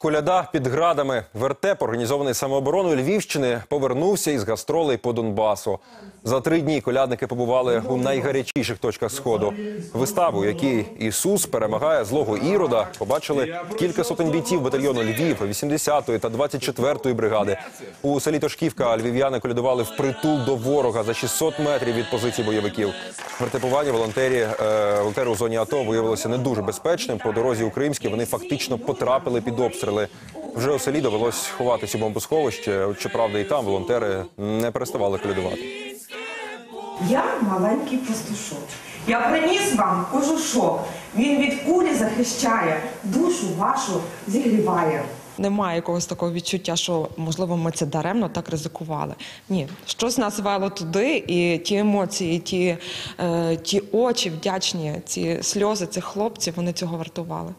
Коляда під градами. Вертеп, організований самообороною Львівщини, повернувся із гастролей по Донбасу. За три дні колядники побували у найгарячіших точках сходу. Виставу, якій Ісус перемагає злого ірода, побачили кілька сотень бійців батальйону Львів, 80-ї та 24-ї бригади. У селі Тошківка львів'яни колядували впритул до ворога за 600 метрів від позицій бойовиків. Вертепування волонтері, е, волонтери у зоні АТО виявилося не дуже безпечним. По дорозі у Кримській вони фактично потрапили під обстріли. Вже у селі довелось ховатись у бомбосховище. Щоправда, і там волонтери не переставали колядувати. Я маленький пастушок. Я приніс вам кожушок. Він від кулі захищає, душу вашу зігріває. Немає якогось такого відчуття, що можливо ми це даремно так ризикували. Ні, щось нас вело туди, і ті емоції, ті, е, ті очі вдячні, ці сльози цих хлопців, вони цього вартували.